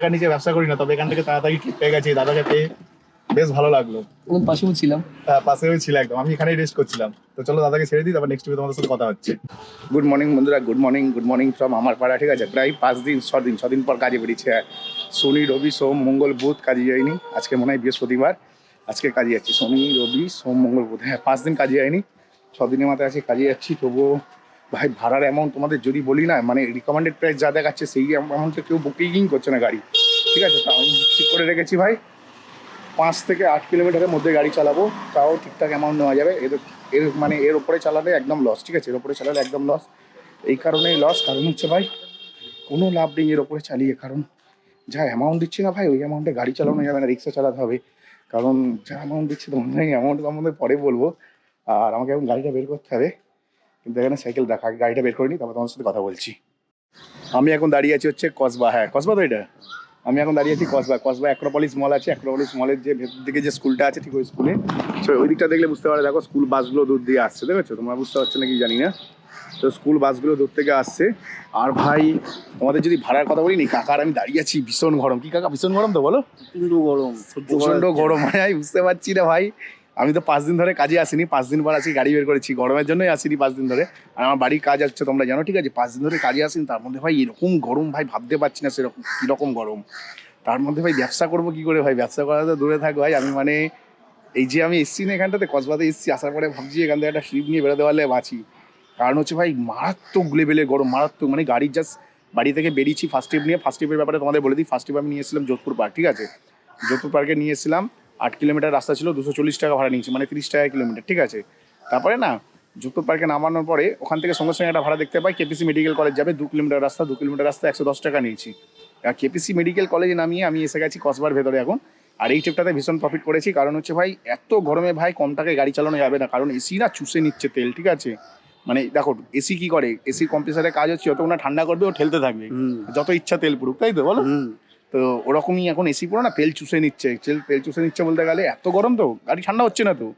টাকা নিচে ব্যবসা করি না তবে এখান থেকে তাড়াতাড়ি ঠিক পেয়ে গেছি দাদাকে পেয়ে বেশ ভালো লাগল। পাশেও ছিলাম। হ্যাঁ, পাশেও ছিল একদম আমি এখানেই রেস্ট করছিলাম। তো চলো দাদাকে ছেড়ে দিই তারপর নেক্সট উইকে তোমাদের সাথে কথা হচ্ছে। গুড মর্নিং বন্ধুরা good morning good morning from আমার পাড়া ঠিক আছে? প্রায় পাঁচ দিন ছ দিন ছ দিন পর কাজে বেরিয়েছে। শনি রবি সোম মঙ্গল বুধ কাজে যায়নি আজকে মনে হয় বৃহস্পতিবার আজকে কাজে যাচ্ছি। শনি রবি সোম মঙ্গল বুধ। হ্যাঁ পাঁচ দিন কাজে যায়নি ছ দিনের মাথায় আছে কাজে যাচ্ছি তবুও ভাই, ভাড়ার অ্যামাউন্ট তোমাদের যদি বলি না মানে রিকমেন্ডেড প্রাইস যা দেখাচ্ছে সেই অ্যামাউন্টে কেউ বুকিং করছে না গাড়ি। ঠিক আছে? তা আমি ঠিক করে রেখেছি ভাই। পাঁচ থেকে আট কিলোমিটারের মধ্যে গাড়ি চালাবো। তাও ঠিকঠাক অ্যামাউন্ট নেওয়া যাবে। এর এর মানে এর ওপরে চালালে একদম লস ঠিক আছে? এর ওপরে চালালে একদম লস এই কারণেই লস কারণ হচ্ছে ভাই, কোনো লাভ নেই এর ওপরে চালিয়ে। কারণ যা অ্যামাউন্ট দিচ্ছি না ভাই, ওই অ্যামাউন্টে গাড়ি চালানো যাবে না রিক্সা চালাতে হবে। কারণ যা অ্যামাউন্ট দিচ্ছি তোমাদের অ্যামাউন্ট তোমাদের পরে বলব। আর আমাকে এখন গাড়িটা বের করতে হবে। কিন্তু এখানে সাইকেল রাখা গাড়িটা বের করে নিই তারপর তোমার সাথে কথা বলছি। আমি এখন দাঁড়িয়ে আছি হচ্ছে কসবা হ্যাঁ কসবা তো এটা? আমি এখন দাঁড়িয়ে আছি কসবা কসবা অ্যাক্রোপলিস মল আছে অ্যাক্রোপলিস মলের যে ভেতর দিকে যে স্কুলটা আছে ঠিক ওই স্কুলে তো ওই দিকটা দেখলে বুঝতে পারো দেখো স্কুল বাসগুলো দূর দিয়ে আসছে দেখেছ? তোমরা বুঝতে পারছ নাকি জানি না? তো স্কুল বাসগুলো দূর থেকে আসছে। আর ভাই তোমাদের যদি ভাড়ার কথা বলি নি কাকার আমি দাঁড়িয়ে আছি ভীষণ গরম। কি কাকা ভীষণ গরম তো বলো? প্রচণ্ড গরম প্রচণ্ড গরম হয় আমি বুঝতে পারছি না ভাই। আমি তো পাঁচ দিন ধরে কাজে আসিনি, পাঁচ দিন পর আজকে গাড়ি বের করেছি, গরমের জন্যই আসিনি পাঁচ দিন ধরে। আর আমার বাড়ির কাজ হচ্ছে তোমরা জানো, ঠিক আছে? পাঁচ দিন ধরে কাজে আসিনি, তার মধ্যে ভাই এরকম গরম, ভাই ভাবতে পারছি না সেরকম, কীরকম গরম। তার মধ্যে ভাই ব্যবসা করব কি করে ভাই? ব্যবসা করা তো দূরে থাক ভাই, আমি মানে এই যে আমি এসছি না এখানটাতে কসবাতে এসছি, আসার পরে ভাবছি এখান থেকে একটা স্লিপ নিয়ে বেরোতে পারলে বাঁচি। কারণ হচ্ছে ভাই মারাত্মক লেভেলের গরম, মারাত্মক। মানে গাড়ির জাস্ট বাড়ি থেকে বেরিয়েছি ফার্স্ট ট্রিপ নিয়ে ফার্স্ট ট্রিপের ব্যাপারে তোমাদের বলে দিই ফার্স্ট ট্রিপ আমি নিয়ে এসেছিলাম যোধপুর পার্ক ঠিক আছে? যোধপুর পার্কে নিয়ে এসেছিলাম। আট কিলোমিটার রাস্তা ছিল দুশো চল্লিশ টাকা ভাড়া নিয়েছি মানে তিরিশ টাকা কিলোমিটার ঠিক আছে? তারপরে না যোধপুর পার্কে নামানোর পরে ওখান থেকে সঙ্গে সঙ্গে একটা ভাড়া দেখতে পাই কেপিসি মেডিকেল কলেজ যাবে দু কিলোমিটার রাস্তা দু কিলোমিটার রাস্তা একশো দশ টাকা নিয়েছি। আর কেপিসি মেডিকেল কলেজে নামিয়ে আমি এসে গেছি কসবার ভেতরে এখন। আর এই ট্রিপটাতে ভীষণ প্রফিট করেছি কারণ হচ্ছে ভাই এত গরমে ভাই কম টাকায় গাড়ি চালানো যাবে না কারণ এসি না চুষে নিচ্ছে তেল ঠিক আছে? মানে দেখো এসি কি করে? এসি কম্প্রেসারের কাজ হচ্ছে যত না ঠান্ডা করবে ও ঠেলতে থাকবে। যত ইচ্ছা তেল পুরুক তাই তো বলো? তো ওরকমই এখন এসি পুরো না তেল চুষে নিচ্ছে তেল তেল চুষে নিচ্ছে বলতে গেলে এত গরম তো গাড়ি ঠান্ডা হচ্ছে না তো।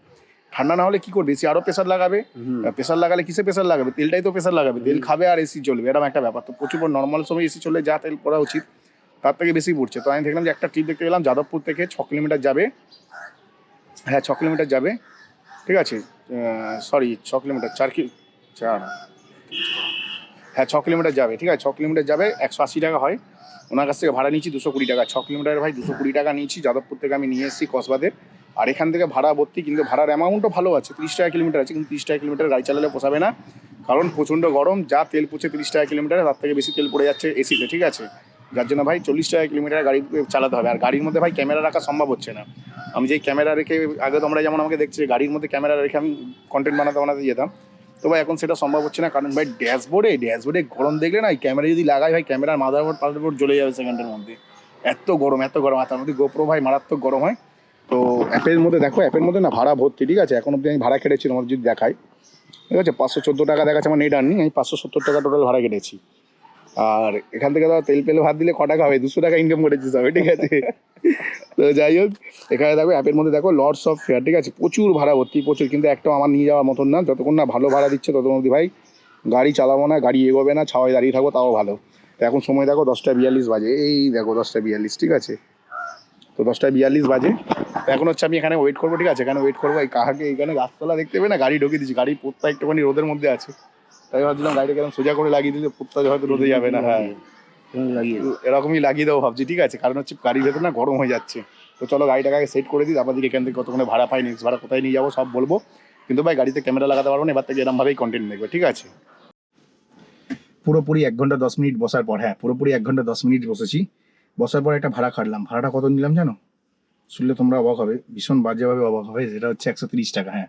ঠান্ডা না হলে কি করবে? এসি আরও প্রেশার লাগাবে। হুম। প্রেসার লাগালে কিসে প্রেশার লাগাবে? তেলটাই তো প্রেসার লাগাবে। তেল খাবে আর এসি চলবে এরকম একটা ব্যাপার। তো প্রচুর নর্মাল সময় এসি চলে যা তেল পড়া উচিত তার থেকে বেশি পড়ছে। তো আমি দেখলাম যে একটা ট্রিপ দেখতে গেলাম যাদবপুর থেকে ছ কিলোমিটার যাবে। হ্যাঁ ছ কিলোমিটার যাবে। ঠিক আছে? সরি ছ কিলোমিটার চার কি চার হ্যাঁ ছ কিলোমিটার যাবে। ঠিক আছে ছ কিলোমিটার যাবে একশো আশি টাকা হয়। ওনার কাছ থেকে ভাড়া নিয়েছি দুশো কুড়ি টাকা। ছ কিলোমিটার ভাই দুশো কুড়ি টাকা নিয়েছি। যাদবপুর থেকে আমি নিয়ে এসেছি কসবাতে আর এখান থেকে ভাড়া ভর্তি, কিন্তু ভাড়ার অ্যামাউন্টও ভালো আছে, তিরিশ টাকা কিলোমিটার আছে, কিন্তু তিরিশ টাকা কিলোমিটার গাড়ি চালালে পোষাবে না। কারণ প্রচণ্ড গরম, যা তেল পুছে তিরিশ টাকা কিলোমিটার, তার থেকে বেশি তেল পড়ে যাচ্ছে এসিতে ঠিক আছে? যার জন্য ভাই চল্লিশ টাকা কিলোমিটার গাড়ি চালাতে হবে। আর গাড়ির মধ্যে ভাই ক্যামেরা রাখা সম্ভব হচ্ছে না। আমি যেই ক্যামেরা রেখে, আগে তোমরা যেমন আমাকে দেখছি, গাড়ির মধ্যে ক্যামেরা রেখে আমি কন্টেন্ট বানাতে বানাতে যেতাম। তো ভাই, এখন সেটা সম্ভব হচ্ছে না, কারণ ভাই ড্যাশবোর্ডে ড্যাশবোর্ডে গরম দেখলে না ক্যামেরা যদি লাগাই ভাই, ক্যামেরার মাদারবোর্ড পাদারবোর্ড জ্বলে যাবে সেকেন্ডের মধ্যে। এত গরম এত গরম, আর তার মধ্যে গোপ্রো ভাই মারাত্মক গরম হয়। তো অ্যাপের মধ্যে দেখো, অ্যাপের মধ্যে না ভাড়া ভর্তি, ঠিক আছে? এখন অব্দি আমি ভাড়া কেটেছি তোমার যদি দেখাই। ঠিক আছে? পাঁচশো চোদ্দ টাকা দেখাচ্ছে আমার নেট আননি আমি পাঁচশো সত্তর টাকা টোটাল ভাড়া কেটেছি। আর এখান থেকে ধর তেল পেলে ভাত দিলে ক টাকা হবে? দুশো টাকা ইনকাম করেছি সবাই ঠিক আছে? তো যাই হোক, এখানে দেখো, অ্যাপের মধ্যে দেখো লর্ডস অফ ফেয়ার ঠিক আছে? প্রচুর ভাড়া ভর্তি প্রচুর, কিন্তু একটাও আমার নিয়ে যাওয়ার মতন না, যতক্ষণ না ভালো ভাড়া দিচ্ছে, ততক্ষণ অবধি ভাই, গাড়ি চালাবো না, গাড়ি এগোবে না, ছাওয়ায় দাঁড়িয়ে থাকব, তাও ভালো। তো এখন সময় দেখো, দশটা বিয়াল্লিশ বাজে, এই দেখো, দশটা বিয়াল্লিশ, ঠিক আছে? তো দশটা বিয়াল্লিশ বাজে। এখন হচ্ছে আমি এখানে ওয়েট করব, ঠিক আছে? এখানে ওয়েট করব, এই কাহাকে, এখানে গাছতলা দেখতে পেয়ে না, গাড়ি ঢুকিয়ে দিচ্ছি গাড়ি পোত্তা একটুখানি রোদের মধ্যে আছে। তাই ভাবছিলাম গাড়িটাকে সোজা করে লাগিয়ে দিলে পোত্তা হয়তো রোদে যাবে না হ্যাঁ। এরকমই লাগিয়ে দেবো ভাবছি ঠিক আছে? কারণ হচ্ছে গাড়ির ভেতর না গরম হয়ে যাচ্ছে। তো চলো গাড়িটাকে আগে সেট করে দিই তারপর দিকে এখান থেকে কতক্ষণে ভাড়া পাই নেক্সট ভাড়া কোথায় নিয়ে যাব সব বলব। কিন্তু ভাই গাড়িতে ক্যামেরা লাগাতে পারব না এবার থেকে এরমভাবেই কন্টেন্ট দেখবে ঠিক আছে? পুরোপুরি এক ঘণ্টা দশ মিনিট বসার পর হ্যাঁ পুরোপুরি এক ঘণ্টা দশ মিনিট বসেছি। বসার পর একটা ভাড়া কাটলাম। ভাড়াটা কত নিলাম জানো? শুনলে তোমরা অবাক হবে ভীষণ বাজেভাবে অবাক হবে। সেটা হচ্ছে একশো তিরিশ টাকা হ্যাঁ।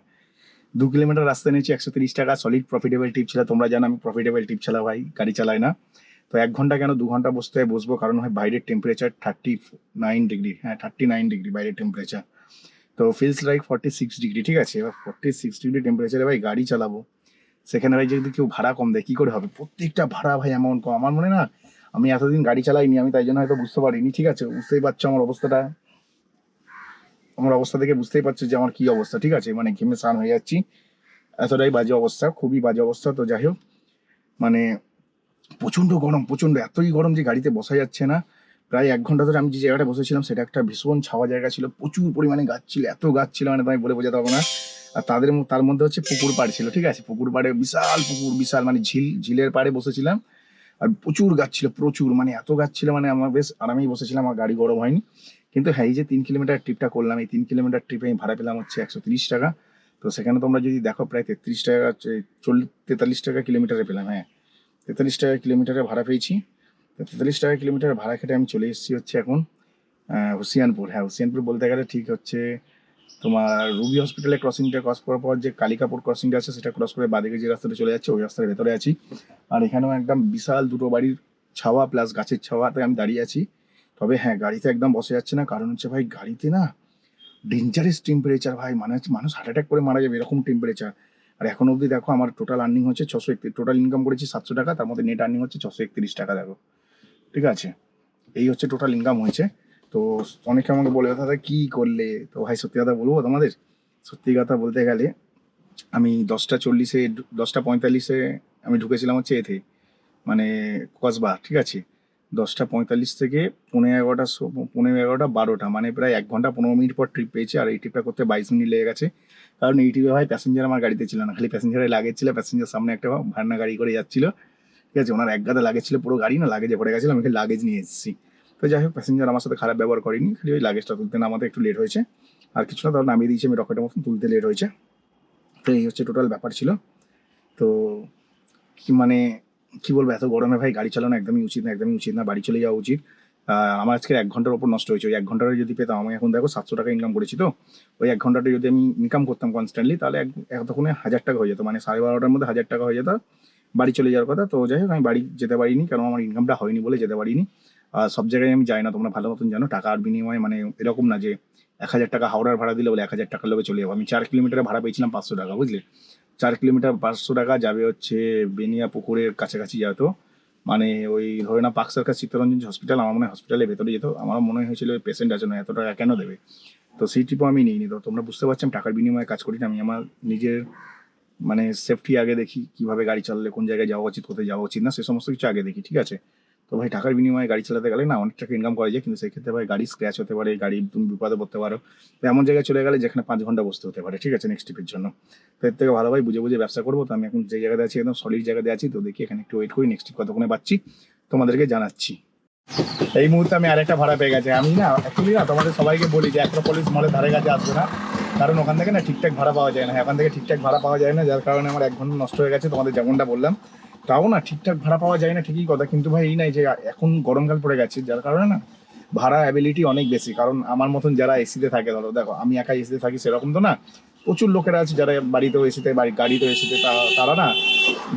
দু কিলোমিটার রাস্তা নিয়েছি একশো তিরিশ টাকা সলিড প্রফিটেবল টিপ ছিল। তোমরা জানো আমি প্রফিটেবল টিপ চালা ভাই গাড়ি চালাই না। তো এক ঘণ্টা কেন দু ঘণ্টা বসতে হয় বসবো? কারণ হয় বাইরের টেম্পারেচার থার্টি নাইন ডিগ্রি হ্যাঁ থার্টি নাইন ডিগ্রি বাইরের টেম্পারেচার তো feels like forty six degree ঠিক আছে? এবার ফর্টি সিক্স ডিগ্রি টেম্পারেচারে ভাই গাড়ি চালাবো। সেখানে ভাই যদি কেউ ভাড়া কম দেয়, কী করে হবে? প্রত্যেকটা ভাড়া ভাই অ্যামাউন্ট কম। আমার মনে না, আমি এতদিন গাড়ি চালাইনি, আমি তাই জন্য হয়তো বুঝতে পারিনি, ঠিক আছে? বুঝতেই পারছ আমার অবস্থাটা? আমার অবস্থা থেকে বুঝতেই পারছ যে আমার কি অবস্থা, ঠিক আছে? মানে ঘেমে স্নান হয়ে যাচ্ছি। এতটাই বাজে অবস্থা, খুবই বাজে অবস্থা, তো যাই হোক। মানে প্রচণ্ড গরম, প্রচণ্ড। এতই গরম যে গাড়িতে বসা যাচ্ছে না। প্রায় এক ঘণ্টা ধরে আমি যে জায়গাটা বসেছিলাম, সেটা একটা ভীষণ ছাওয়া জায়গা ছিল। প্রচুর পরিমাণে গাছ ছিল, এত গাছ ছিল মানে আমি বলে বোঝাতে পারব না। আর তাদের তার মধ্যে হচ্ছে পুকুর পাড় ছিল, ঠিক আছে? পুকুর পাড়ে বিশাল পুকুর, বিশাল মানে ঝিল, ঝিলের পাড়ে বসেছিলাম। আর প্রচুর গাছ ছিল, প্রচুর। মানে এত গাছ ছিল মানে আমার বেশ আরামেই বসেছিলাম, আমার গাড়ি গরম হয়নি। কিন্তু হ্যাঁ এই যে তিন কিলোমিটার ট্রিপটা করলাম, এই তিন কিলোমিটার ট্রিপে আমি ভাড়া পেলাম হচ্ছে একশো তিরিশ টাকা। তো সেখানে তোমরা যদি দেখো, প্রায় তেত্রিশ টাকা, চল্লিশ, তেতাল্লিশ টাকা কিলোমিটারে পেলাম হ্যাঁ। তেতাল্লিশ টাকা কিলোমিটারে ভাড়া পেয়েছি। তো তেতাল্লিশ টাকা কিলোমিটার ভাড়া খেটে আমি চলে এসেছি হচ্ছে এখন হুসিয়ানপুর। হ্যাঁ হুসিয়ানপুর বলতে গেলে ঠিক হচ্ছে তোমার রুবি হসপিটালে ক্রসিংটা ক্রস করার পর যে কালিকাপুর ক্রসিংটা আছে, সেটা ক্রস করে বাদিকে যে রাস্তাটা চলে যাচ্ছে, ওই রাস্তার ভেতরে আছি। আর এখানেও একদম বিশাল দুটো বাড়ির ছাওয়া প্লাস গাছের ছাওয়াতে আমি দাঁড়িয়ে আছি। তবে হ্যাঁ গাড়িতে একদম বসে যাচ্ছে না, কারণ হচ্ছে ভাই গাড়িতে না ডেঞ্জারাস টেম্পারেচার ভাই মানে মানুষ হার্ট অ্যাটাক করে মারা যাবে এরকম টেম্পারেচার আর এখন অবধি দেখো আমার টোটাল আর্নিং হচ্ছে ছশো একত্রিশ টোটাল ইনকাম করেছি সাতশো টাকা, তার মধ্যে নেট আর্নিং হচ্ছে ছশো একত্রিশ টাকা, দেখো। ঠিক আছে? এই হচ্ছে টোটাল ইনকাম হয়েছে। তো অনেকে আমাকে বলে দাদা, কি করলে? তো ভাই, সত্যি কথা বলব তোমাদের? সত্যি কথা বলতে গেলে, আমি দশটা চল্লিশে, দশটা পঁয়তাল্লিশে আমি ঢুকেছিলাম হচ্ছে এতে মানে কসবা, ঠিক আছে? দশটা পঁয়তাল্লিশ থেকে পনেরো এগারোটা পনেরো এগারোটা বারোটা মানে প্রায় এক ঘণ্টা পনেরো মিনিট পর ট্রিপ পেয়েছে। আর এই ট্রিপটা করতে বাইশ মিনিট লেগে গেছে। কারণ এই ট্রিপে ভাই প্যাসেঞ্জার আমার গাড়িতে ছিল না, খালি প্যাসেঞ্জারের লাগেজ ছিল প্যাসেঞ্জার সামনে একটা ভান্না গাড়ি করে যাচ্ছিল। ঠিক আছে, ওনার এক গাদা লাগেজ ছিল, পুরো গাড়ি না লাগেজে পড়ে গেছিল, আমি লাগেজ নিয়ে এসেছি। তো যাই হোক প্যাসেঞ্জার আমার সাথে খারাপ ব্যবহার করেনি, খালি ওই লাগেজটা তুলতে নামাতে একটু লেট হয়েছে। আর কিছু না, ধর নামিয়ে দিয়েছি, আমি রকেটের মতন তুলতে লেট হয়েছে। তো এই হচ্ছে টোটাল ব্যাপার ছিল। তো কি মানে কি বলব, এত গরমে ভাই গাড়ি চালানো একদমই উচিত না, একদমই উচিত না, বাড়ি চলে যাওয়া উচিত। আমার আজকে এক ঘণ্টার ওপর নষ্ট হয়েছে। ওই এক ঘন্টাটা যদি পেতাম, আমি এখন দেখো সাতশো টাকা ইনকাম করেছি তো, ওই এক ঘন্টাটা যদি আমি ইনকাম করতাম কনস্ট্যান্টলি তাহলে এতক্ষণে হাজার টাকা হয়ে যেত। মানে সাড়ে বারোটার মধ্যে হাজার টাকা হয়ে যেত, বাড়ি চলে যাওয়ার কথা। তো যাই হোক, আমি বাড়ি যেতে পারিনি কারণ আমার ইনকামটা হয়নি বলে যেতে পারিনি। আর সব জায়গায় আমি যাই না, তোমরা ভালো মতন জানো টাকার বিনিময়ে মানে এরকম না যে, এক হাজার টাকা হাওড়ার ভাড়া দিলে বলে এক হাজার টাকার লোভে চলে যাব। আমি চার কিলোমিটারে ভাড়া পেয়েছিলাম পাঁচশো টাকা, বুঝলে? চার কিলোমিটার পাঁচশো টাকা যাবে হচ্ছে বেনিয়া পুকুরের কাছাকাছি যেত মানে ওই ধরে না পাক সার্কাস চিত্তরঞ্জন হসপিটাল আমার মনে হয় হসপিটালের ভেতরে যেত, আমার মনে হয়েছিল পেশেন্ট আছে, না এত টাকা কেন দেবে? তো সেই ট্রিপও আমি নিইনি তো, তোমরা বুঝতে পারছি আমি টাকার বিনিময়ে কাজ করি না, আমি আমার নিজের মানে সেফটি আগে দেখি কীভাবে গাড়ি চালালে, কোন জায়গায় যাওয়া উচিত, কোথায় যাওয়া উচিত না, সে সমস্ত কিছু আগে দেখি, ঠিক আছে? তো ভাই টাকার বিনিময়ে গাড়ি চালাতে গেলে না অনেক টাকা ইনকাম করা যায়, কিন্তু সেই ক্ষেত্রে ভাই গাড়ি স্ক্র্যাচ হতে পারে, গাড়ি তুমি বিপদে পড়তে পারো। তো এমন জায়গায় চলে গেলে যেখানে পাঁচ ঘণ্টা বসতে হতে পারে, ঠিক আছে নেক্সট ট্রিপের জন্য। তো এর থেকে ভালো ভাই বুঝে বুঝে ব্যবসা করব, তো আমি এখন যে জায়গাতে আছি একদম সলিড জায়গাতে আছি, তো দেখি এখানে একটু ওয়েট করি নেক্সট ট্রিপ কতক্ষণে পাচ্ছি, তোমাদেরকে জানাচ্ছি। এই মুহূর্তে আমি আরেকটা ভাড়া পেয়ে গেছি। আমি না অ্যাকচুয়ালি না তোমাদের সবাইকে বলি যে অ্যাক্রোপলিস মলের ধারে কাছে আসবে না, কারণ ওখান থেকে না ঠিকঠাক ভাড়া পাওয়া যায় না। ওখান থেকে ঠিকঠাক ভাড়া পাওয়া যায় না, যার কারণে আমার এক ঘণ্টা নষ্ট হয়ে গেছে, তোমাদের যেমনটা বললাম। তাও না ঠিকঠাক ভাড়া পাওয়া যায় না, ঠিকই কথা। কিন্তু ভাই, এই নাই যে এখন গরমকাল পড়ে গেছে, যার কারণে না ভাড়া অ্যাবিলিটি অনেক বেশি। কারণ আমার মতন যারা এসিতে থাকে, ধরো, দেখো, আমি একা এসিতে থাকি, সেরকম তো না প্রচুর লোকেরা আছে যারা বাড়িতেও এসিতে বাড়ি গাড়িতেও এসিতে তারা না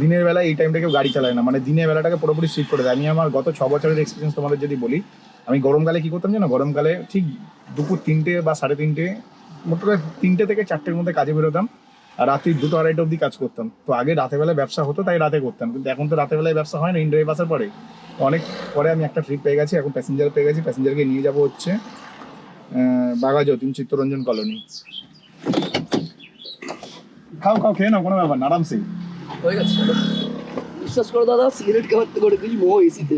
দিনের বেলা এই টাইমটা কেউ গাড়ি চালায় না। মানে দিনের বেলাটাকে পুরোপুরি শিফট করে দেয়। আমি আমার গত ছ বছরের এক্সপিরিয়েন্স তোমাদের যদি বলি, আমি গরমকালে কি করতাম জানো? গরমকালে ঠিক দুপুর তিনটে বা সাড়ে তিনটে মোটামুটি তিনটে থেকে চারটের মধ্যে কাজে বেরোতাম। রাত্রি দুটো আড়াইটা অবধি কাজ করতাম। তো আগে রাতে বেলায় ব্যবসা হতো তাই রাতে করতাম। কিন্তু এখন তো রাতে বেলায় ব্যবসা হয় না ইন্ডিয়ায় বাসার পরে অনেক পরে আমি একটা ট্রিপ পেয়ে গেছি এখন প্যাসেঞ্জার পেয়ে গেছি প্যাসেঞ্জারকে নিয়ে যাব হচ্ছে আহ, বাঘাযতীন চিত্তরঞ্জন কলোনি খাও খাও খেয়ে নাও কোনো ব্যাপার না আরামসে হয়ে গেছে। বিশ্বাস করো দাদা সিগারেট খাওয়ার ওটা কিছু মোহ এসিতে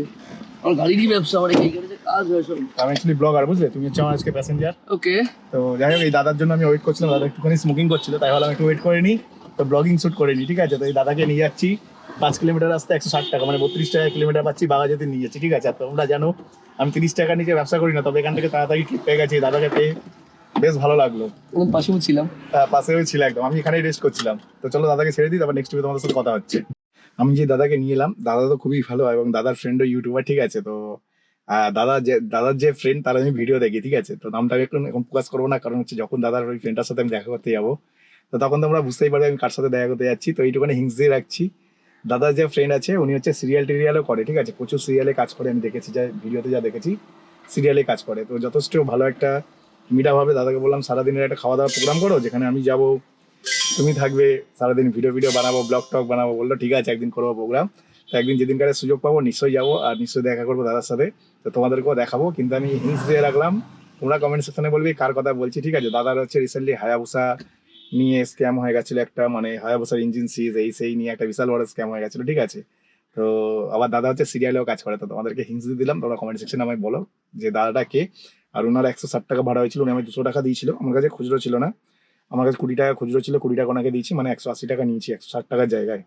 আমার গাড়িরই ব্যবসা আমার এই গাড়িতে কাজ হয় সব। আমি অ্যাকচুয়ালি ব্লগার বুঝলে? তুমি হচ্ছে আমার আজকে প্যাসেঞ্জার ওকে তো যাই হোক এই দাদার জন্য আমি ওয়েট করছিলাম দাদা একটুখানি স্মোকিং করছিল তাই ভাবলাম একটু ওয়েট করে নিই। তো ব্লগিং শ্যুট করে নিই ঠিক আছে? তো এই দাদাকে নিয়ে যাচ্ছি। পাঁচ কিলোমিটার রাস্তা একশো ষাট টাকা মানে বত্রিশ টাকা কিলোমিটার পাচ্ছি বাগাজাতে নিয়ে যাচ্ছি ঠিক আছে? আর তোমরা জানো আমি তিরিশ টাকা নিচে ব্যবসা করি না তবে এখান থেকে তাড়াতাড়ি ঠিক পেয়ে গেছি দাদাকে পেয়ে বেশ ভালো লাগল। পাশেও ছিলাম। আহ, পাশেও ছিল একদম আমি এখানেই রেস্ট করছিলাম। তো চলো দাদাকে ছেড়ে দিই তারপর নেক্সট উইকে তোমাদের সাথে কথা হচ্ছে। আমি যে দাদাকে নিয়ে এলাম, দাদা তো খুবই ভালো এবং দাদার ফ্রেন্ডও ইউটিউবার ঠিক আছে? তো দাদা যে, দাদার যে ফ্রেন্ড তার আমি ভিডিও দেখি, ঠিক আছে? তো নামটাকে একটু এখন প্রকাশ করব না, কারণ হচ্ছে যখন দাদার ওই ফ্রেন্ডটার সাথে আমি দেখা করতে যাব, তো তখন তোমরা বুঝতেই পারবে আমি কার সাথে দেখা করতে যাচ্ছি। তো এইটুখানি হিংস দিয়ে রাখছি। দাদার যে ফ্রেন্ড আছে, উনি হচ্ছে সিরিয়াল টিরিয়ালও করে, ঠিক আছে? প্রচুর সিরিয়ালে কাজ করে, আমি দেখেছি যা ভিডিওতে যা দেখেছি সিরিয়ালে কাজ করে। তো যথেষ্ট ভালো একটা মিটা ভাবে দাদাকে বললাম, সারাদিনের একটা খাওয়া দাওয়ার প্রোগ্রাম করো, যেখানে আমি যাব তুমি থাকবে, সারাদিন ভিডিও ভিডিও বানাবো ব্লগ টক বানাবো, বলল ঠিক আছে, একদিন করব প্রোগ্রাম তো একদিন যেদিনকার সুযোগ পাবো, নিশ্চয়ই যাব আর নিশ্চয়ই দেখা করব দাদার সাথে। তো তোমাদেরকেও দেখাবো, কিন্তু আমি হিন্স দিয়ে রাখলাম। তোমরা কমেন্ট সেকশনে বলবি কার কথা বলছি, ঠিক আছে? দাদার হচ্ছে রিসেন্টলি হায়াবুসা নিয়ে স্ক্যাম হয়ে গেছিল একটা মানে হায়াবুসার ইঞ্জিন সিজ এই সেই নিয়ে একটা বিশাল বড় স্ক্যাম হয়ে গেছিল, ঠিক আছে? তো আবার দাদা হচ্ছে সিরিয়ালেও কাজ করে, তো তোমাদেরকে হিংস দিয়ে দিলাম, তোমরা কমেন্ট সেকশনে আমায় বলো যে দাদাটা কে? আর ওনার একশো ষাট টাকা ভাড়া হয়েছিল, উনি আমি দুশো টাকা দিয়েছিল, আমার কাছে খুচরো ছিল না। আমার কাছে কুড়ি টাকা খুচরো ছিল, কুড়ি টাকা ওনাকে দিয়েছি মানে একশো আশি টাকা নিয়েছি, একশো ষাট টাকার জায়গায়।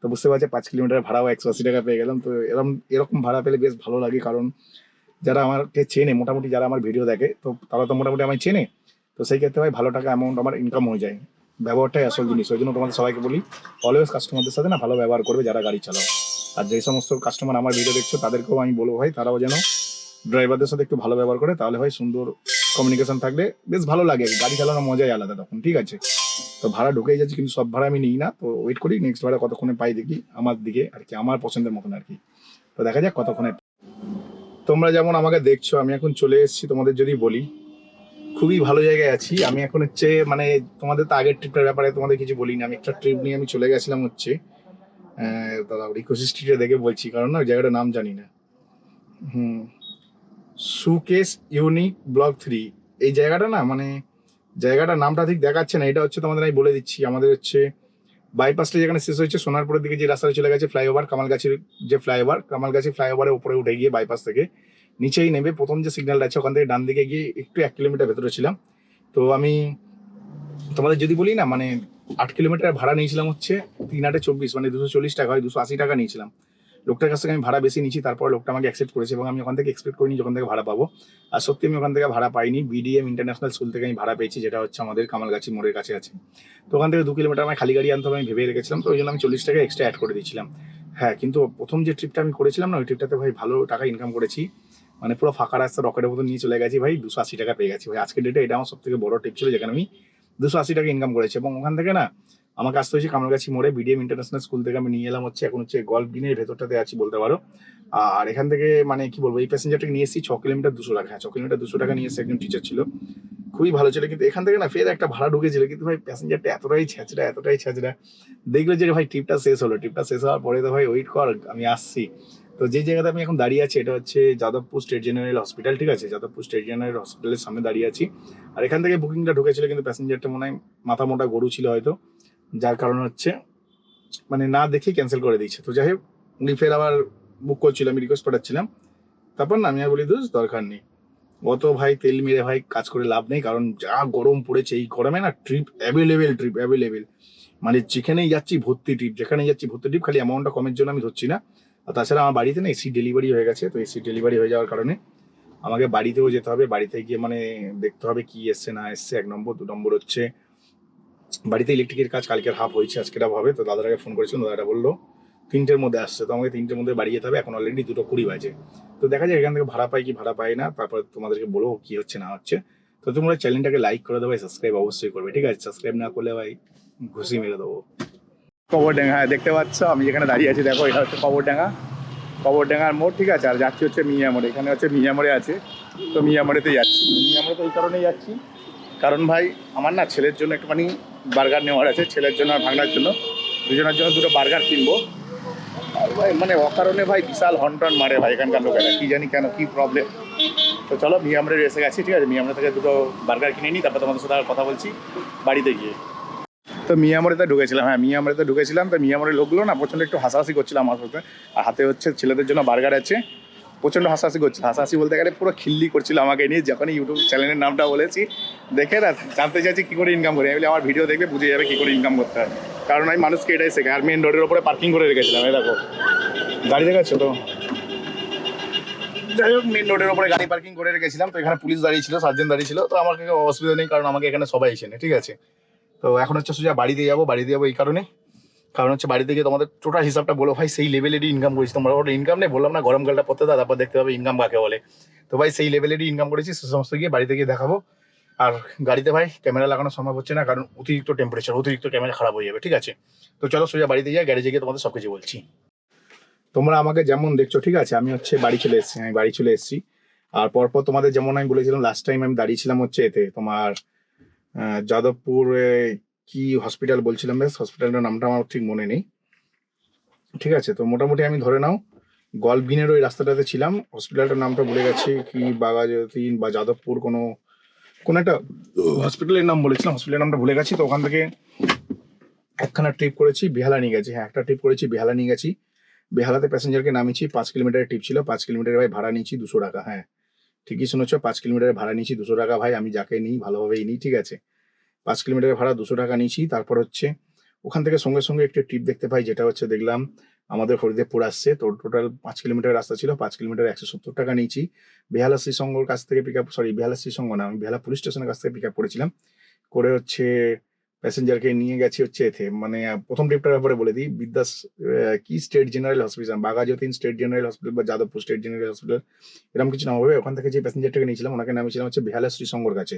তো বুঝতে পারছি পাঁচ কিলোমিটার ভাড়াও একশো আশি টাকা পেয়ে গেলাম। তো এরকম এরকম ভাড়া পেলে বেশ ভালো লাগে, কারণ যারা আমাকে চেনে, মোটামুটি যারা আমার ভিডিও দেখে, তো তারা তো মোটামুটি আমায় চেনে। তো সেই ক্ষেত্রে ভাই ভালো টাকা অ্যামাউন্ট আমার ইনকাম হয়ে যায়। ব্যবহারটাই আসল জিনিস। ওই জন্য তোমাদের সবাইকে বলি অলওয়েজ কাস্টমারদের সাথে না ভালো ব্যবহার করবে যারা গাড়ি চালাও। আর যে সমস্ত কাস্টমার আমার ভিডিও দেখছ, তাদেরকেও আমি বলব ভাই, তারাও যেন ড্রাইভারদের সাথে একটু ভালো ব্যবহার করে, তাহলে ভাই সুন্দর কমিউনিকেশন থাকলে বেশ ভালো লাগে। গাড়ি চালানোর মজাই আলাদা তখন, ঠিক আছে? তো ভাড়া ঢুকেই যাচ্ছে, কিন্তু সব ভাড়া আমি নিই না। তো ওয়েট করি নেক্সট ভাড়া কতক্ষণে পাই দেখি, আমার দিকে আর কি, আমার পছন্দের মতন আর কি। তো দেখা যাক কতক্ষণে তোমরা যেমন আমাকে দেখছ, আমি এখন চলে এসেছি তোমাদের যদি বলি। খুবই ভালো জায়গায় আছি। আমি এখন হচ্ছে মানে তোমাদের তো আগের ট্রিপটার ব্যাপারে তোমাদের কিছু বলিনি। আমি একটা ট্রিপ নিয়ে আমি চলে গেছিলাম হচ্ছে দাদা রিকোয়েস্ট স্ট্রিটে দেখে বলছি, কারণ না ওই জায়গাটার নাম জানি না। হুম। সুকেস ইউনিক ব্লক থ্রি। এই জায়গাটা না মানে জায়গাটা নামটা ঠিক দেখাচ্ছে না, এটা হচ্ছে তোমাদের আমি বলে দিচ্ছি। আমাদের হচ্ছে বাইপাসটা যেখানে শেষ হয়েছে, সোনারপুরের দিকে যে রাস্তাটা চলে গেছে ফ্লাইওভার কামালগাছির যে ফ্লাইওভার কামালগাছি ফ্লাইওভারের উপরে উঠে গিয়ে বাইপাস থেকে নিচেই নেবে প্রথম যে সিগন্যালটা আছে, ওখান থেকে ডান দিকে গিয়ে একটু এক কিলোমিটার ভেতরে ছিলাম। তো আমি তোমাদের যদি বলি না মানে আট কিলোমিটার ভাড়া নিয়েছিলাম হচ্ছে তিন আটে চব্বিশ মানে দুশো চল্লিশ টাকা হয়, দুশো আশি টাকা নিয়েছিলাম। লোকটার কাছ থেকে আমি ভাড়া বেশি নিয়েছি, তারপর লোকটা আমাকে অ্যাকসেপ্ট করেছে এবং আমি ওখান থেকে এক্সপেক্ট করিনি যখন থেকে ভাড়া পাবো। আর সত্যি আমি ওখান থেকে ভাড়া পাইনি। বিডিএম ইন্টারন্যাশনাল স্কুল থেকে আমি ভাড়া পেয়েছি, যেটা হচ্ছে আমাদের কামালগাছি মোড়ের কাছে আছে। তো ওখান থেকে দু কিলোমিটার আমার খালি গাড়ি আনতে আমি ভেবে রেখেছিলাম। তো ওই জন্য আমি চল্লিশ টাকা এক্সট্রা অ্যাড করে দিয়েছিলাম। হ্যাঁ কিন্তু প্রথম যে ট্রিপটা আমি করেছিলাম না, ওই ট্রিপটাতে ভাই ভালো টাকা ইনকাম করেছি। মানে পুরো ফাঁকা রাস্তা রকেটের মতো নিয়ে চলে গেছি ভাই, দুশো আশি টাকা পেয়ে গেছি ভাই। আজকের ডেটে এটা আমার সব থেকে বড় ট্রিপ ছিল, যেখানে আমি দুশো আশি টাকা ইনকাম করেছি। এবং ওখান থেকে না আমাকে আসতে হয়েছে কামালগাছি মোড়ে বিডিএম ইন্টারন্যাশনাল স্কুল থেকে আমি নিয়ে এলাম হচ্ছে, এখন হচ্ছে গল্ফ ডিনের ভেতরটাতে আছি বলতে পারো। আর এখান থেকে মানে কি বলব, এই প্যাসেঞ্জারটাকে নিয়ে এসেছি, ছ কিলোমিটার দুশো টাকা। হ্যাঁ ছ কিলোমিটার দুশো টাকা নিয়ে এসে একজন টিচার ছিল। খুবই ভালো ছিল, কিন্তু এখান থেকে না ফের একটা ভাড়া ঢুকেছিল, কিন্তু ভাই প্যাসেঞ্জারটা এতটাই ছেঁচড়া এতটাই ছেঁচড়া। দেখল যে ভাই ট্রিপটা শেষ হলো ট্রিপটা শেষ হওয়ার পরে তো ভাই ওয়েট কর, আমি আসছি। তো যে জায়গাতে আমি এখন দাঁড়িয়ে আছি, এটা হচ্ছে যাদবপুর স্টেট জেনারেল হসপিটাল ঠিক আছে? যাদবপুর স্টেট জেনারেল হসপিটালের সামনে দাঁড়িয়ে আছি। আর এখান থেকে বুকিংটা ঢুকেছিল, কিন্তু প্যাসেঞ্জারটা মনে হয় মাথা মোটা গরু ছিল হয়তো। যার কারণ হচ্ছে মানে না দেখে ক্যান্সেল করে দিয়েছে। তো যাই হোক, উনি ফের আবার বুক করছিল, আমি রিকোয়েস্ট পাঠাচ্ছিলাম। তারপর না, আমি আর বলি দোষ দরকার নেই। অত ভাই তেল মেরে ভাই কাজ করে লাভ নেই, কারণ যা গরম পড়েছে এই গরমে না ট্রিপ অ্যাভেলেবেল ট্রিপ অ্যাভেলেবেল মানে যেখানেই যাচ্ছি, ভর্তি ট্রিপ যেখানেই যাচ্ছি, ভর্তি ট্রিপ খালি অ্যামাউন্টটা কমের জন্য আমি ধরছি না। আর তাছাড়া আমার বাড়িতে না এসি ডেলিভারি হয়ে গেছে, তো এসি ডেলিভারি হয়ে যাওয়ার কারণে আমাকে বাড়িতেও যেতে হবে। বাড়িতে গিয়ে মানে দেখতে হবে কি এসছে, না এসছে, এক নম্বর, দু নম্বর হচ্ছে বাড়িতে ইলেকট্রিকের কাজ কালকের হাফ হয়েছে আজকের হাফ হবে, তো দাদাটাকে ফোন করেছিলাম, দাদাটা বলল, তিনটের মধ্যে আসছে, তো আমাকে তিনটের মধ্যে বাড়ি যেতে হবে, এখন অলরেডি দুটো কুড়ি বাজে। তো দেখা যায় এখান থেকে ভাড়া পাই কি ভাড়া পাই না, তারপর তোমাদেরকে বলব কি হচ্ছে, না হচ্ছে। তো তোমরা চ্যানেলটাকে লাইক করে দেবো সাবস্ক্রাইব অবশ্যই করবে, ঠিক আছে? সাবস্ক্রাইব না করলে ভাই ঘুষি মেরে দেবো। কবরডাঙ্গা হ্যাঁ দেখতে পাচ্ছ, আমি যেখানে দাঁড়িয়ে আছি, দেখো, এটা হচ্ছে কবরডাঙ্গা। কবরডাঙ্গার মোড়, ঠিক আছে? আর যাচ্ছি হচ্ছে মিয়া মোড়ে এখানে হচ্ছে মিয়া মোড়ে আছে, তো মিয়া মোড়েতে যাচ্ছি। মিয়া মোড়ে তো এই কারণেই যাচ্ছি কারণ ভাই, আমার না ছেলের জন্য একটুখানি বার্গার নেওয়ার আছে, ছেলের জন্য আর ভাগনার জন্য। দুজনের জন্য দুটো বার্গার কিনবো। আর ভাই মানে অকারণে ভাই বিশাল হন্টন মারে ভাই এখানকার লোকেরা। কি জানি কেন, কি প্রবলেম তো চলো মিয়ামরে এসে গেছি, ঠিক আছে? মিয়ামরে থেকে দুটো বার্গার কিনে নিই, তারপর তোমাদের সাথে কথা বলছি বাড়িতে গিয়ে। তো মিয়ামরিতে ঢুকেছিলাম হ্যাঁ মিয়ামরিতে ঢুকেছিলাম। তো মিয়ামরের লোকগুলো না প্রচণ্ড একটু হাসাহাসি করছিলাম আমার সাথে। আর হাতে হচ্ছে ছেলেদের জন্য বার্গার আছে। প্রচণ্ড হাসাহাসি করছিল। হাসাহাসি বলতে গেলে পুরো খিল্লি করছিল আমাকে নিয়ে যখন ইউটিউব চ্যানেলের নামটা বলেছি, দেখে না, জানতে চাইছি কী করে ইনকাম করি। আমি আমার ভিডিও দেখবে বুঝে যাবে কী করে ইনকাম করতে হয়। কারণ আমি মানুষকে এটাই শেখাই। আর মেন রোডের ওপরে পার্কিং করে রেখেছিলাম, এই দেখো। গাড়ি দেখাচ্ছ তো? যাই হোক মেন রোডের ওপরে গাড়ি পার্কিং করে রেখেছিলাম। তো এখানে পুলিশ দাঁড়িয়ে ছিল, সার্জেন্ট দাঁড়িয়ে ছিল। তো আমার অসুবিধা নেই, কারণ আমাকে এখানে সবাই চেনে ঠিক আছে? তো এখন হচ্ছে সোজা বাড়িতে যাব বাড়িতে যাব এই কারণে। কারণ হচ্ছে বাড়িতে গিয়ে তোমাদের টোটাল হিসাবটা বলো ভাই, সেই লেভেলেরই ইনকাম করেছি। তোমরা ওটা ইনকাম নেই, বললাম না গরমকালটা পড়তে দাও, তারপর দেখতে পাবে ইনকাম কাকে বলে। তো ভাই, সেই লেভেলেরই ইনকাম করেছি, সে সমস্ত গিয়ে বাড়িতে গিয়ে দেখাবো। আর গাড়িতে ভাই ক্যামেরা লাগানো সম্ভব হচ্ছে না, কারণ অতিরিক্ত টেম্পারেচার অতিরিক্ত ক্যামেরা খারাপ হয়ে যাবে, ঠিক আছে? তো চলো সোজা বাড়িতে যাই গ্যারেজে গিয়ে তোমাদের সব কিছু বলছি। তোমরা আমাকে যেমন দেখছ, ঠিক আছে? আমি হচ্ছে বাড়ি চলে এসেছি, আমি বাড়ি চলে এসেছি। আর পরপর তোমাদের যেমন আমি বলেছিলাম লাস্ট টাইম আমি দাঁড়িয়েছিলাম হচ্ছে এতে, তোমার যাদবপুরে কি হসপিটাল বলছিলাম বেশ হসপিটালটার নামটা আমার ঠিক মনে নেই। ঠিক আছে, তো মোটামুটি আমি ধরে নাও গল্ফবিনের ওই রাস্তাটাতে ছিলাম। হসপিটালটার নামটা ভুলে গেছি, কি বাগাযতীন বা যাদবপুর কোনো কোনো একটা হসপিটালের নাম বলেছিলাম হসপিটালের নামটা ভুলে গেছি, তো ওখান থেকে একখানা ট্রিপ করেছি, বেহালা নিয়ে গেছি। হ্যাঁ একটা ট্রিপ করেছি, বেহালা নিয়ে গেছি। বেহালাতে প্যাসেঞ্জারকে নামিয়েছি, পাঁচ কিলোমিটারের ট্রিপ ছিল, পাঁচ কিলোমিটারের ভাই ভাড়া নিয়েছি দুশো টাকা হ্যাঁ। ঠিকই শুনেছ, পাঁচ কিলোমিটারের ভাড়া নিয়েছি দুশো টাকা, ভাই, আমি যাকে নিই, ভালোভাবেই নিই, ঠিক আছে। পাঁচ কিলোমিটারের ভাড়া দুশো টাকা নিয়েছি। তারপর হচ্ছে ওখান থেকে সঙ্গে সঙ্গে একটি ট্রিপ দেখতে পাই, যেটা হচ্ছে দেখলাম আমাদের হরিদেবপুর আসছে। তো টোটাল পাঁচ কিলোমিটার রাস্তা ছিল, পাঁচ কিলোমিটার একশো সত্তর টাকা নিয়েছি। বেহালা শ্রীসঙ্গর কাছ থেকে pick up sorry Behala Srisangha না, আমি বেহালা পুলিশ স্টেশনের কাছ থেকে পিক আপ করেছিলাম। করে হচ্ছে প্যাসেঞ্জারকে নিয়ে গেছি হচ্ছে এতে। মানে প্রথম ট্রিপটার ব্যাপারে বলে দিই। বিদ্যাস কি state general hospital Baghajatin state general hospital বা যাদবপুর স্টেট জেনারেল হসপিটাল এরকম কিছু নাম হবে। ওখান থেকে যে প্যাসেঞ্জারটাকে নিয়েছিলাম, ওনাকে নামিয়েছিলাম হচ্ছে বেহালা শ্রীসঙ্গর কাছে।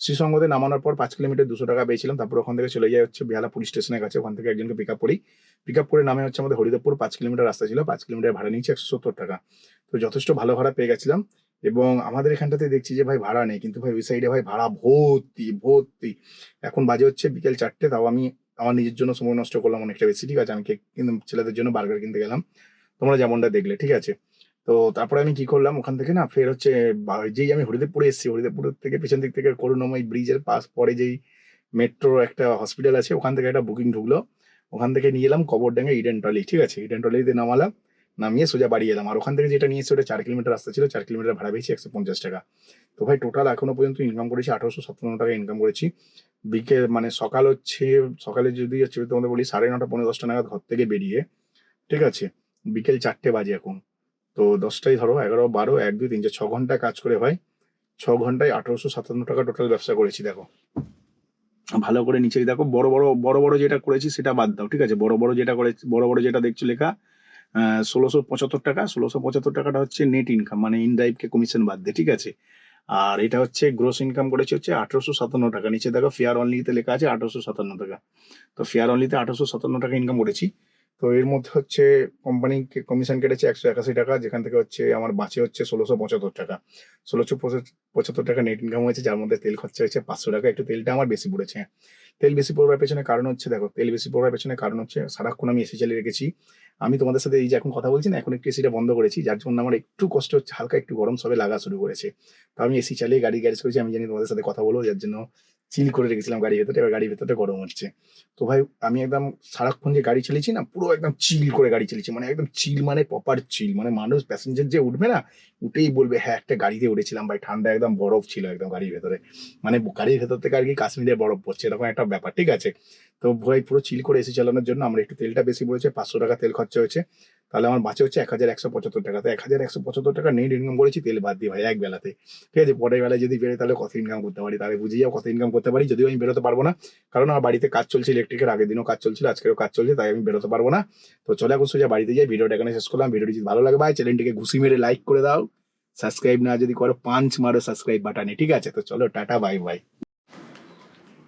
শ্রীসঙ্গতে নামানোর পর পাঁচ কিলোমিটার দুশো টাকা পেয়েছিলাম। তারপর ওখান থেকে চলে যায় হচ্ছে বেহালা পুলিশ স্টেশনের কাছে। ওখান থেকে একজনকে পিক আপ করি। পিক আপ করে নামে হচ্ছে আমাদের হরিদেবপুর। পাঁচ কিলোমিটার রাস্তা ছিল। পাঁচ কিলোমিটার ভাড়া নিয়েছি একশো সত্তর টাকা। তো যথেষ্ট ভালো ভাড়া পেয়ে গেছিলাম। এবং আমাদের এখানটাতে দেখছি যে ভাই ভাড়া নেই, কিন্তু ভাই ওই সাইডে ভাই ভাড়া ভর্তি ভর্তি। এখন বাজে হচ্ছে বিকেল চারটে, তাও আমি আমার নিজের জন্য সময় নষ্ট করলাম অনেকটা বেশি, ঠিক আছে? আমি কিন্তু ছেলেদের জন্য বার্গার কিনতে গেলাম। তোমরা যেমনটা দেখলে, ঠিক আছে? তো তারপরে আমি কি করলাম, ওখান থেকে না ফের হচ্ছে যেই আমি হরিদেবপুরে এসেছি হরিদেবপুর থেকে পেছন দিক থেকে করুণাময় ব্রিজের পাশ পরে যেই মেট্রো একটা হসপিটাল আছে, ওখান থেকে একটা বুকিং ঢুকলো। ওখান থেকে নিয়ে এলাম কবরডাঙ্গা ইডেন টলি ঠিক আছে? ইডেন টলিতে নামালাম। নামিয়ে সোজা বাড়ি এলাম। আর ওখান থেকে যেটা নিয়ে এসে ওটা চার কিলোমিটার রাস্তা ছিল, চার কিলোমিটার ভাড়া পেয়েছি একশো পঞ্চাশ টাকা। তো ভাই টোটাল এখনও পর্যন্ত ইনকাম করেছি আঠারোশো সত্তান্ন টাকা ইনকাম করেছি। বিকেল মানে সকাল হচ্ছে, সকালে যদি হচ্ছে তোমাদের বলি সাড়ে নটা পনেরো দশটা নাগাদ ঘর থেকে বেরিয়ে, ঠিক আছে, বিকেল চারটে বাজে এখন। তো দশটাই ধরো, এগারো, বারো, এক, দুই, তিন, চার, ছ ঘণ্টা কাজ করে ভাই, ছ ঘন্টায় আঠারোশো সাতান্ন টাকা টোটাল ব্যবসা করেছি, দেখো। ভালো করে নিচে দেখো, বড় বড় বড় বড় যেটা করেছি সেটা বাদ দাও, ঠিক আছে? বড় বড় যেটা করে বড় বড় যেটা দেখছ লেখা ষোলোশো পঁচাত্তর টাকা, ষোলোশো পঁচাত্তর টাকাটা হচ্ছে নেট ইনকাম মানে ইনডাইভকে কমিশন বাদ দিয়ে ঠিক আছে? আর এটা হচ্ছে গ্রোস ইনকাম করেছে হচ্ছে আঠারোশো সাতান্ন টাকা। নিচে দেখো ফেয়ার অনলিতে লেখা আছে আঠারোশো সাতান্ন টাকা। তো ফেয়ার অনলিতে আঠারোশো সাতান্ন টাকা ইনকাম করেছি। তো এর মধ্যে হচ্ছে কোম্পানি কমিশন কেটেছে একশো একাশি টাকা, যেখান থেকে হচ্ছে আমার বাঁচে হচ্ছে ষোলোশো পঁচাত্তর টাকা। ষোলোশো পঁচাত্তর টাকা নেট ইনকাম হয়েছে, যার মধ্যে তেল খরচা হয়েছে পাঁচশো টাকা। একটু তেলটা আমার বেশি পড়েছে। তেল বেশি পড়বার পেছনে কারণ হচ্ছে, দেখো, তেল বেশি পড়বার পেছনে কারণ হচ্ছে, সারাক্ষণ আমি এসি চালিয়ে রেখেছি। আমি তোমাদের সাথে এই যে এখন কথা বলছি না, এখন একটু এসিটা বন্ধ করেছি, যার জন্য আমার একটু কষ্ট হচ্ছে, হালকা একটু গরম সবে লাগা শুরু করেছে। তো আমি এসি চালিয়ে গাড়ি গ্যারেজ করেছি, আমি জানি তোমাদের সাথে কথা বলব, যার জন্য চিল করে রেখেছিলাম গাড়ির ভেতরে এবার গাড়ির ভেতরে গরম হচ্ছে। তো ভাই, আমি একদম সারাক্ষণ যে গাড়ি চালিয়েছি না, পুরো একদম চিল করে গাড়ি চালিয়েছি। মানে একদম চিল মানে প্রপার চিল মানে মানুষ প্যাসেঞ্জার যে উঠবে না, উঠেই বলবে হ্যাঁ একটা গাড়িতে উঠেছিলাম ভাই, ঠান্ডা একদম বরফ ছিল একদম গাড়ির ভেতরে। মানে গাড়ির ভেতর থেকে আর কি কাশ্মীরে বরফ পড়ছে, এরকম একটা ব্যাপার, ঠিক আছে? তো ভাই, পুরো চিল করে এসি চালানোর জন্য, আমরা একটু তেলটা বেশি পড়েছে, পাঁচশো টাকা তেল খরচা হয়েছে। তাহলে আমার বাঁচে হচ্ছে এক হাজার একশো পঁচাত্তর টাকা। তো এক হাজার একশো পঁচাত্তর টাকা নেট ইনকাম করেছি, তেল বাদ দিয়ে ভাই, এক বেলাতে। ঠিক আছে, পরের বেলায় যদি বেরোয় তাহলে কত ইনকাম করতে পারি? তাহলে বুঝে যাও কত ইনকাম করতে পারি। যদিও আমি বেরোতে পারব না, কারণ আমার বাড়িতে কাজ চলছে ইলেকট্রিকের আগের দিনও কাজ চলছিল, আজকেরও কাজ চলছে, তাই আমি বেরোতে পারব না। তো চলে এখন সোজা বাড়িতে যাই, ভিডিওটা এখানে শেষ করলাম। ভিডিওটি যদি ভালো লাগে ভাই চ্যানেলটিকে ঘুষি মেরে লাইক করে দাও। সাবস্ক্রাইব না যদি করো পাঁচ মারো সাবস্ক্রাইব বাটনে ঠিক আছে? তো চলো, টাটা বাই বাই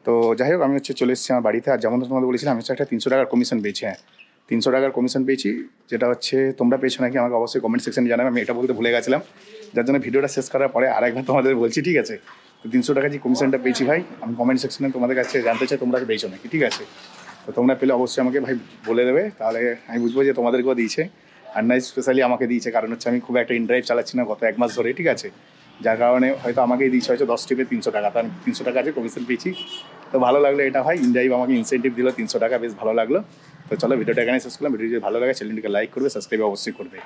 তো যাই হোক, আমি হচ্ছে চলে এসেছি আমার বাড়িতে। আর যেমন তোমাদের বলেছিলাম, আমি হচ্ছে একটা তিনশো টাকার কমিশন পেয়েছি হ্যাঁ। তিনশো টাকার কমিশন পেয়েছি, যেটা হচ্ছে তোমরা পেয়েছ নাকি আমাকে অবশ্যই কমেন্ট সেকশনে জানাবে, আমি এটা বলতে ভুলে গেছিলাম। যার জন্য ভিডিওটা শেষ করার পরে আরেকবার তোমাদের বলছি, ঠিক আছে? তো তিনশো টাকা যে কমিশনটা পেয়েছি ভাই, আমি কমেন্ট সেকশনে তোমাদের কাছে জানতে চাই তোমরা পেয়েছ নাকি, ঠিক আছে? তো তোমরা পেলে অবশ্যই আমাকে ভাই বলে দেবে, তাহলে আমি বুঝব যে তোমাদেরকেও দিয়েছে। আর নাই স্পেশালি আমাকে দিয়েছে, কারণ হচ্ছে আমি খুব একটা ইনড্রাইভ চালাচ্ছি না গত এক মাস ধরে, ঠিক আছে? যার কারণে হয়তো আমাকেই দিয়েছে, হয়তো দশ টিপে তিনশো টাকা, তো আমি তিনশো টাকা আছে কমিশন পেয়েছি। তো ভালো লাগল এটা ভাই ইনড্রাইভ আমাকে ইনসেন্টিভ দিল, তিনশো টাকা বেশ ভালো লাগল। তো চলো, ভিডিওটা এখানে শেষ করলাম। ভিডিও যদি ভালো লাগে চ্যানেলটিকে লাইক করবে সাবস্ক্রাইব অবশ্যই করবে।